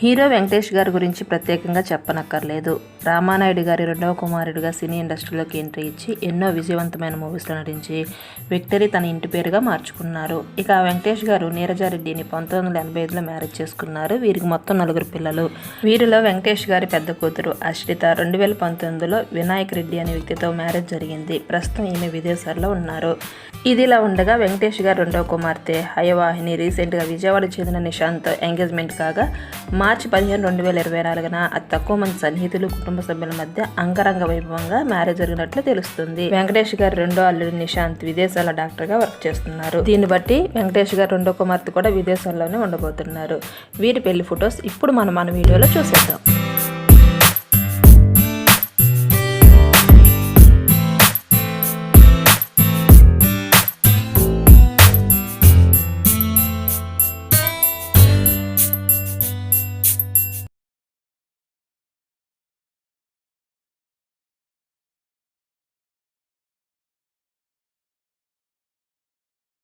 Hero Venkatesh గారి గురించి ప్రత్యేకంగా చెప్పనక్కర్లేదు. రామానాయుడు గారి రెండవ కుమారుడిగా సినీ ఇండస్ట్రీలోకి ఎంట్రీ ఇచ్చి ఎన్నో విజయవంతమైన మూవీస్లో నటించి విక్టరీ తన ఇంటి పేరుగా మార్చుకున్నారు. ఇక వెంకటేష్ గారు నీరజారెడ్డిని పంతొమ్మిది వందల ఎనభై ఐదులో మ్యారేజ్ చేసుకున్నారు. వీరికి మొత్తం నలుగురు పిల్లలు. వీరిలో వెంకటేష్ గారి పెద్ద కూతురు అశ్రిత రెండు వేల పంతొమ్మిదిలో వినాయక్ రెడ్డి అనే వ్యక్తితో మ్యారేజ్ జరిగింది. ప్రస్తుతం ఈమె విదేశాల్లో ఉన్నారు. ఇదిలా ఉండగా వెంకటేష్ గారు రెండవ కుమార్తె హయవాహిని. రీసెంట్గా విజయవాడ చెందిన నిషాంత్తో ఎంగేజ్మెంట్ కాగా మార్చి పదిహేను రెండు వేల ఇరవై నాలుగున అతి తక్కువ మంది సన్నిహితులు కుటుంబ సభ్యుల మధ్య అంగరంగ వైభవంగా మ్యారేజ్ జరిగినట్లు తెలుస్తుంది. వెంకటేష్ గారు రెండో అల్లుడు నిశాంత్ విదేశాల డాక్టర్గా వర్క్ చేస్తున్నారు. దీన్ని బట్టి వెంకటేష్ గారు రెండో కుమార్తె కూడా విదేశాల్లోనే ఉండబోతున్నారు. వీరి పెళ్ళి ఫొటోస్ ఇప్పుడు మనం మన వీడియోలో చూసేద్దాం.